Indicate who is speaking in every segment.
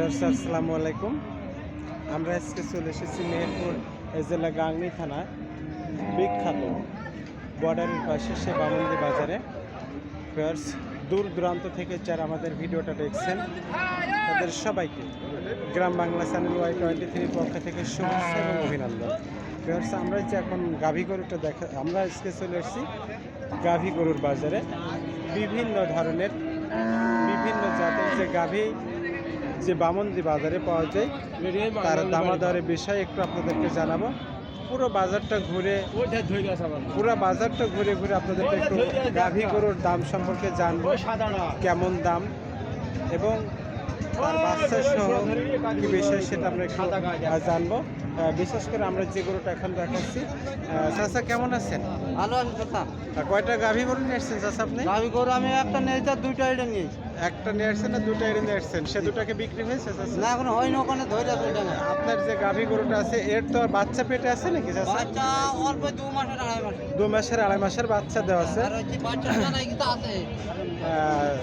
Speaker 1: আসসালামু আলাইকুম। আমরা আজকে চলে এসেছি মেহেরপুর জেলা গাংনি থানা, বিখ্যাত বর্ডারের পাশে সে বামন্দি বাজারে। ভিউয়ার্স, দূর দূরান্ত থেকে যারা আমাদের ভিডিওটা দেখছেন, তাদের সবাইকে Gram Bangla channel Y twenty থ্রির পক্ষ থেকে শুভেচ্ছা এবং অভিনন্দন। ভিউয়ার্স, আমরা যে এখন গাভী গরুটা দেখা আমরা আজকে চলে এসেছি গাভী গরুর বাজারে। বিভিন্ন ধরনের, বিভিন্ন জাতের যে গাভী যে বামন্দি বাজারে পাওয়া যায়, তার দামাদারের বিষয়ে একটু আপনাদেরকে জানাব। পুরো বাজারটা ঘুরে, পুরো বাজারটা ঘুরে ঘুরে আপনাদেরকে একটু গাভী গরুর দাম সম্পর্কে জানব, কেমন দাম এবং তার বাচ্চা সহ কি বিষয় সেটা আমরা একটু জানব। বিশেষ করে আমরা যে গরুটা এখন দেখাচ্ছি চাচা কেমন আছেন?
Speaker 2: ভালো আছে
Speaker 1: আহ, কয়টা গাভী গরু নিয়ে আসছেন চাচা আপনি?
Speaker 2: গাভি গরু আমি একটা নিয়েছি আর দুইটা এটা নিয়েছি
Speaker 1: একটা নিয়ে আসছেন না দুটো এড়ে নিয়ে আসছেন। সে দুটাকে বিক্রি হয়েছে
Speaker 2: না এখন হয়নি ওখানে ধরে
Speaker 1: আপনার যে গাভী গরুটা আছে এর তো আর বাচ্চা পেটে আছে নাকি চাচা?
Speaker 2: বাচ্চা অল্প দু মাসের আড়াই মাস
Speaker 1: দু মাসের আড়াই মাসের বাচ্চা দেওয়া আছে।
Speaker 2: বাচ্চা আছে।
Speaker 1: আহ,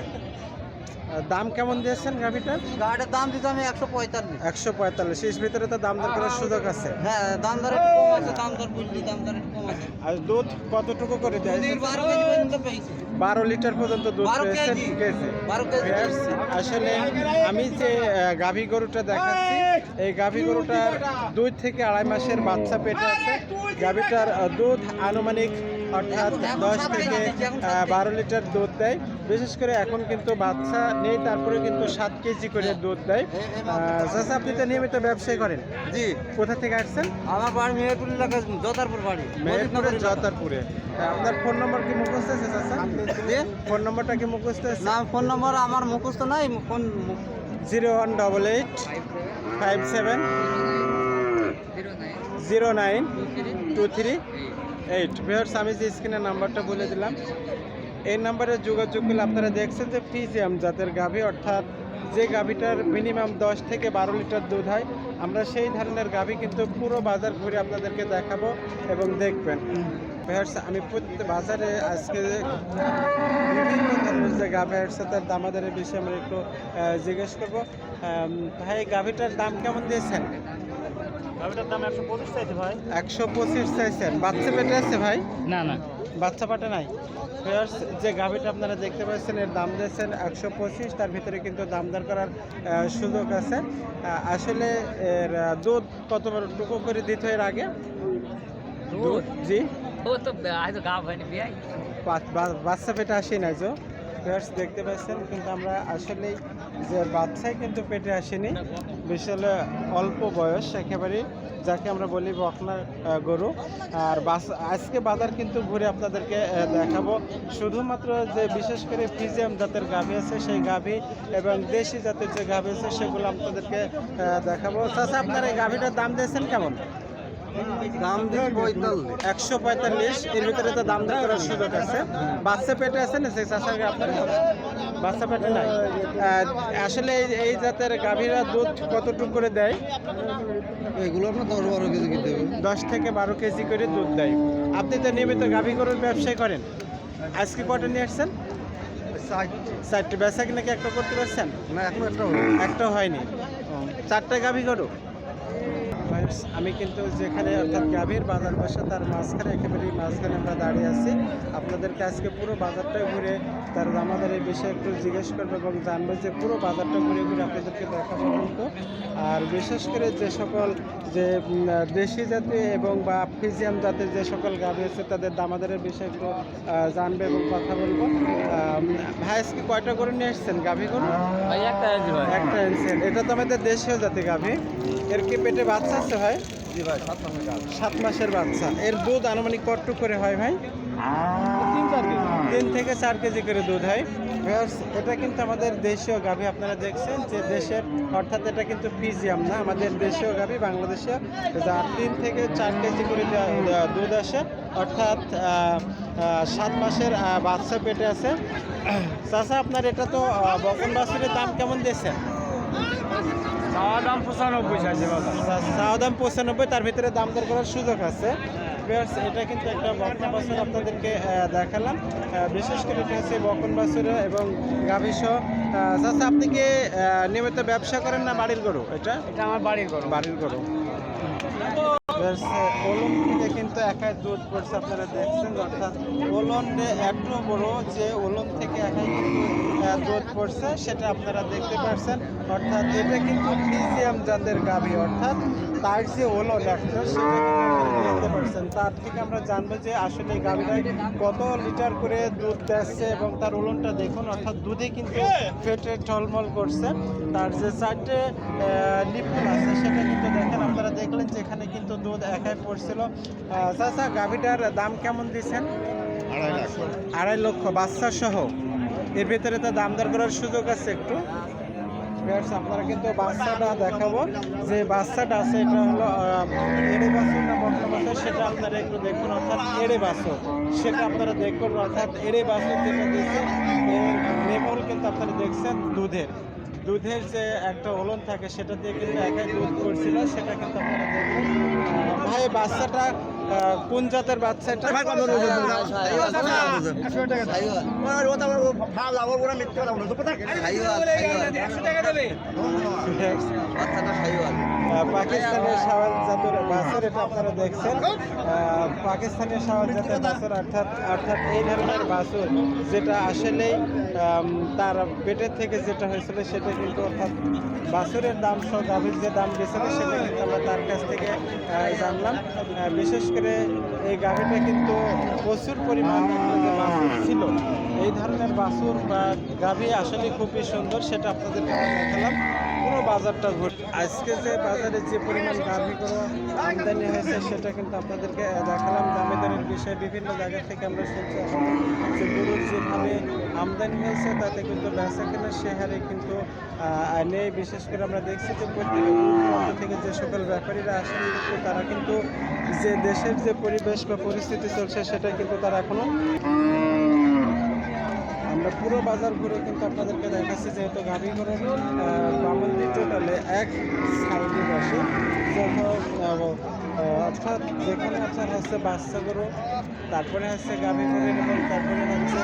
Speaker 1: দাম কেমন দিয়েছেন গাভীটার
Speaker 2: গাড়ির দাম দিতে আমি একশো পঁয়তাল্লিশ।
Speaker 1: একশো পঁয়তাল্লিশ। এর ভিতরে তো দাম দর করার সুযোগ আছে।
Speaker 2: হ্যাঁ দাম দর একটু কম আছে দাম দর বুঝলি দাম দর একটু কম আছে।
Speaker 1: আর দুধ কতটুকু করে দেয়
Speaker 2: বারো কেজি পর্যন্ত পেয়েছি।
Speaker 1: বারো লিটার পর্যন্ত দুধ পেয়েছেন আসলে আমি যে গাভী গরুটা দেখাচ্ছি এই গাভী গরুটার দুই থেকে আড়াই মাসের বাচ্চা পেটে আছে। গাভীটার দুধ আনুমানিক অর্থাৎ দশ থেকে। বারো লিটার দুধ দেয়। বিশেষ করে এখন কিন্তু বাচ্চা নেই তারপরে কিন্তু সাত কেজি করে দুধ দেয়।
Speaker 2: এই- এই
Speaker 1: আপনি তো নিয়মিত ব্যবসায় করেন?
Speaker 2: জি।
Speaker 1: কোথা থেকে আসছেন?
Speaker 2: আমার বাড়ি মেহেরপুর এলাকা জতারপুর বাড়ি
Speaker 1: মেহেরপুরের জতারপুরে। আপনার ফোন নম্বর কি মুখস্থ আছে
Speaker 2: দিয়ে
Speaker 1: ফোন নম্বরটা কি মুখস্থ আছে?
Speaker 2: না ফোন নম্বর আমার মুখস্থ নাই phone
Speaker 1: zero one double eight five seven zero nine two three. Eight viewers, আমি যে স্ক্রিনের নাম্বারটা বলে দিলাম। এই নাম্বারে যোগাযোগ করলে আপনারা দেখছেন যে ফিজিয়াম জাতের গাভী, অর্থাৎ যে গাভীটার মিনিমাম দশ থেকে বারো লিটার দুধ হয়, আমরা সেই ধরনের গাভী কিন্তু পুরো বাজার ঘুরে আপনাদেরকে দেখাবো এবং দেখবেন। ভিউয়ার্স, আমি প্রত্যেক বাজারে আজকে বিভিন্ন ধরনের যে গাভী আসছে তার দামাদারের বিষয়ে আমরা একটু জিজ্ঞেস করব। ভাই গাভীটার দাম কেমন দিয়েছেন?
Speaker 3: গাভিটার দাম একশো পঁচিশ চাইছে ভাই।
Speaker 1: একশো পঁচিশ চাইছেন। বাচ্চা পেটে আছে ভাই?
Speaker 3: না না।
Speaker 1: বাচ্চা পাটে নাই? Viewers, যে গাভিটা আপনারা দেখতে পাচ্ছেন এর দাম দিয়েছেন একশো পঁচিশ তার ভিতরে কিন্তু দাম দর করার সুযোগ আছে। আসলে এর দুধ কত টুকু করে দিতে হয় এর আগে?
Speaker 3: দুধ?
Speaker 1: জি।
Speaker 3: ও তো গাভ হয়নি
Speaker 1: বাচ্চা পেটে আসে না যে ভিউয়ার্স দেখতে পাচ্ছেন কিন্তু আমরা আসলেই যে বাচ্চাই কিন্তু পেটে আসেনি। বিশাল অল্প বয়স একেবারেই যাকে আমরা বলি বকনার আহ, গরু। আর বাস আজকে বাজার কিন্তু ঘুরে আপনাদেরকে দেখাবো। শুধুমাত্র যে বিশেষ করে ফিজিয়াম জাতের গাভী আছে সেই গাভী এবং দেশি জাতের যে গাভী আছে সেগুলো আপনাদেরকে দেখাবো। চাচা আপনার এই গাভীটার দাম দিয়েছেন কেমন?
Speaker 2: দাম
Speaker 1: একশো পঁয়তাল্লিশ। এর ভিতরে তো দাম করার সুযোগ আছে। বাচ্চা পেটে আছে না সেই চাষাকে আপনার? বাচ্চা পেটে নাই? আসলে এই- এই জাতের গাভীরা দুধ কতটুকু করে দেয়?
Speaker 2: এগুলো আপনার দশ বারো কেজি কিনতে হবে
Speaker 1: দশ থেকে বারো কেজি করে দুধ দেয়। আপনি তো নিয়মিত গাভী গরুর ব্যবসায় করেন। আজকে কটা নিয়ে আসছেন? চারটে বেচা কি নাকি একটা করতে পারছেন?
Speaker 2: না এখন একটা
Speaker 1: একটা হয়নি। চারটে গাভী গরু? আমি কিন্তু যেখানে অর্থাৎ গাভীর বাজার বসে তার মাঝখানে একেবারেই মাঝখানে আমরা দাঁড়িয়ে আছি। আপনাদেরকে আজকে পুরো বাজারটা ঘুরে তার আমাদের এই বিষয়ে একটু জিজ্ঞেস করব এবং জানব যে পুরো বাজারটা ঘুরে ঘুরে আপনাদেরকে দেখাবো কিন্তু। আর বিশেষ করে যে সকল যে দেশি জাতি এবং বা ফিজিয়াম জাতের যে সকল গাভী আছে তাদের দামাদারের বিষয়ে একটু জানবে এবং কথা বলব। ভাই আজকে কয়টা করে নিয়ে এসছেন গাভী
Speaker 3: একটা
Speaker 1: একটা ইনসেন এটা তো আমাদের দেশীয় জাতি গাভী। এর কি পেটে বাচ্চা আছে? ভাই
Speaker 2: সাত মাসের
Speaker 1: সাত মাসের বাচ্চা। এর দুধ আনুমানিক কটটুক করে হয় ভাই?
Speaker 2: তিন
Speaker 1: থেকে চার কেজি করে দুধ হয়। এটা কিন্তু আমাদের দেশীয় গাভী আপনারা দেখছেন যে দেশের অর্থাৎ এটা কিন্তু ফিজিয়াম না আমাদের দেশীয় গাভী বাংলাদেশে যার তিন থেকে চার কেজি করে দুধ আসে অর্থাৎ সাত মাসের বাচ্চা পেটে আছে। চাচা আপনার এটা তো বকন বাছুরের দাম কেমন দিয়েছেন?
Speaker 3: চাওয়া দাম পঁচানব্বই চাইছে
Speaker 1: খাওয়া দাম পঁচানব্বই তার ভিতরে দাম দর করার সুযোগ আছে। এটা কিন্তু একটা বকন বাছুর আপনাদেরকে দেখালাম। বিশেষ করে এটা হচ্ছে বকন বাছুর এবং গাভী সহ। চাচা আপনি কি নিয়মিত ব্যবসা করেন না বাড়ির গরু? এটা?
Speaker 3: এটা আমার বাড়ির গরু।
Speaker 1: বাড়ির গরু। Viewers, আহ, ওলন থেকে কিন্তু একাই দুধ পড়ছে আপনারা দেখছেন অর্থাৎ ওলন এত বড় যে ওলন থেকে একাই কিন্তু দুধ পড়ছে সেটা আপনারা দেখতে পাচ্ছেন অর্থাৎ এটা কিন্তু ফিজিয়াম জাতের গাভী অর্থাৎ তার যে ওলন একটা সেটা কিন্তু দেখতে পাচ্ছেন তার থেকে আমরা জানব যে আসলে গাভীটায় কত লিটার করে দুধ দিচ্ছে এবং তার ওলনটা দেখুন অর্থাৎ দুধে কিন্তু ফেটে টলমল করছে। তার যে চারটে লিপন আছে সেটা কিন্তু দেখেন দেখলেন যেখানে কিন্তু দুধ একাই পড়ছিল। চাচা গাভীটার দাম কেমন দিচ্ছেন?
Speaker 2: আড়াই
Speaker 1: লক্ষ। বাচ্চা সহ। এর ভিতরে তো দাম দর করার সুযোগ আছে একটু। আপনারা কিন্তু বাচ্চাটা দেখাবো। যে বাচ্চাটা আছে এটা হলো এড়ে বাছুর না বাছুর সেটা আপনারা একটু দেখুন অর্থাৎ এড়ে বাছুর। সেটা আপনারা দেখুন অর্থাৎ এড়ে বাছুর যেটা দিয়েছে এর নেমল কিন্তু আপনারা দেখছেন দুধের। দুধের যে একটা ওলন থাকে সেটা দিয়ে কিন্তু একাই দুধ করছিল। সেটা কিন্তু আপনারা দেখুন। ভাই বাচ্চাটা কোন জাতের বাচ্চা এটা? আহ, পাকিস্তানের শাওয়াল জাতের বাছর এটা আপনারা দেখছেন। পাকিস্তানের শাওয়াল জাতের বাছর অর্থাৎ অর্থাৎ এই ধরনের বাছর যেটা আসলেই তার পেটের থেকে যেটা হয়েছিল সেটা কিন্তু অর্থাৎ বাছুরের দাম সহ গাভীর যে দাম দিয়েছিল সেটা কিন্তু আমরা তার কাছ থেকে জানলাম। বিশেষ করে এই গাভীটা কিন্তু প্রচুর পরিমাণ ছিল। এই ধরনের বাছুর বা গাভী আসলে খুবই সুন্দর, সেটা আপনাদের দেখালাম। বাজারটা ঘুর আজকে যে বাজারে যে পরিমাণ গাভী কোনো আমদানি হয়েছে, সেটা কিন্তু আপনাদেরকে দেখালাম। দামে দামের বিষয়ে বিভিন্ন জায়গা থেকে আমরা শুনছি যে গরুর যেভাবে আমদানি হয়েছে, তাতে কিন্তু বেচা কেনার সে হারে কিন্তু নেই। বিশেষ করে আমরা দেখছি যে প্রত্যেক থেকে যে সকল ব্যাপারীরা আসেন, কিন্তু তারা কিন্তু যে দেশের যে পরিবেশ বা পরিস্থিতি চলছে, সেটা কিন্তু তারা এখনও আমরা পুরো বাজার ঘুরে কিন্তু আপনাদেরকে দেখাচ্ছি যেহেতু গাভী করে বামন্দি টোটালে এক সাইডে বসে। অর্থাৎ যেখানে আপনার হচ্ছে বাচ্চা গরু তারপরে হচ্ছে গাভী গরু এবং তারপরে হচ্ছে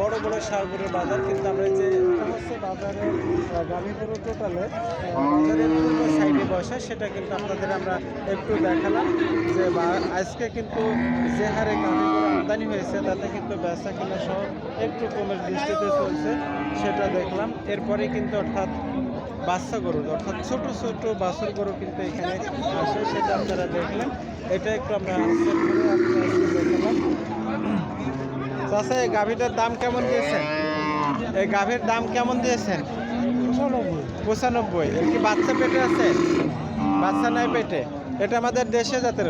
Speaker 1: বড় বড় সার গরুর বাজার, কিন্তু আমরা যে হচ্ছে বাজারে গাভী গরু টোটালে বাজারের পূর্ব সাইডে বসে, সেটা কিন্তু আপনাদের আমরা একটু দেখালাম যে আজকে কিন্তু যে হারে গাভী আমদানি হয়েছে তাতে কিন্তু বেচা কেনা সহ একটু কমের দৃষ্টিতে চলছে সেটা দেখলাম। এরপরে কিন্তু অর্থাৎ বাচ্চা গরু অর্থাৎ ছোট ছোট বাছুর গরু কিন্তু এখানে আসে সেটা আপনারা দেখলেন। এটা একটু আমরা করে চাষা এই গাভীটার দাম কেমন দিয়েছেন? এই গাভীর দাম কেমন দিয়েছেন? পঁচানব্বই। এর কি বাচ্চা পেটে আছে? বাচ্চা নাই পেটে? এটা আমাদের দেশে জাতের।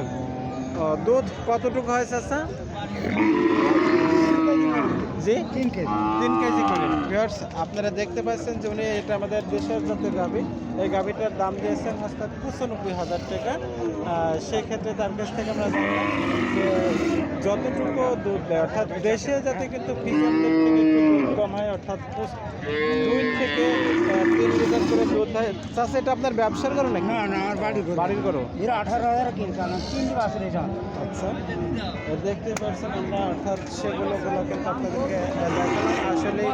Speaker 1: দুধ কতটুকু হয় চাষা জি?
Speaker 2: তিন কেজি।
Speaker 1: তিন কেজি করে। আপনারা দেখতে পাচ্ছেন যে উনি এটা আমাদের দেশের জাতের গাভী এই গাভীটার দাম দিয়েছেন হচ্ছে পঁচানব্বই হাজার টাকা। আহ, সেই ক্ষেত্রে তার কাছ থেকে আমরা জানলাম যে যতটুকু দুধ দেয় অর্থাৎ দেশে যাতে কিন্তু ফিজার দিক থেকে একটু কম হয় অর্থাৎ দুই থেকে তিন লিটার করে দুধ হয় চাষে এটা আপনার ব্যবসার করো নাকি?
Speaker 2: না না আমার বাড়ি করে
Speaker 1: বাড়ির করো
Speaker 2: এরা আঠারো হাজার কিনছে না তিন বছর এটা
Speaker 1: আচ্ছা। দেখতে পাচ্ছেন আমরা অর্থাৎ সেগুলো গুলো কিন্তু আপনাদেরকে দেখালাম। আসলে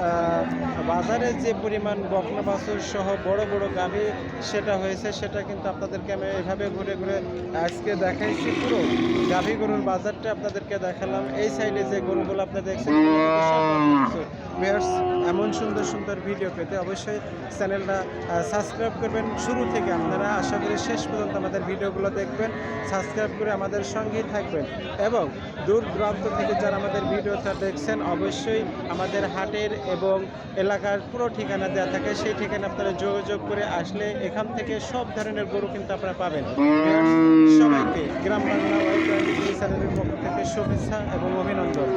Speaker 1: আহ, বাজারে যে পরিমাণ বকনা বাছুর সহ বড় বড় গাভী সেটা হয়েছে, সেটা কিন্তু আপনাদেরকে আমি এভাবে ঘুরে ঘুরে আজকে দেখাইছি। পুরো গাভী গরুর বাজারটা আপনাদেরকে দেখালাম। এই সাইডে যে গরুগুলো আপনি দেখছেন এমন সুন্দর সুন্দর ভিডিও পেতে অবশ্যই চ্যানেলটা সাবস্ক্রাইব করবেন। শুরু থেকে আপনারা আশা করি শেষ পর্যন্ত আমাদের ভিডিওগুলো দেখবেন, সাবস্ক্রাইব করে আমাদের সঙ্গেই থাকবেন এবং দূর দূরান্ত থেকে যারা আমাদের ভিডিওটা দেখছেন, অবশ্যই আমাদের হাটের এবং এলাকার পুরো ঠিকানা দেওয়া থাকে, সেই ঠিকানা আপনারা যোগাযোগ করে আসলে এখান থেকে সব ধরনের গরু কিন্তু আপনারা পাবেন। সবাইকে গ্রাম বাংলা চ্যানেলের পক্ষ থেকে শুভেচ্ছা এবং অভিনন্দন।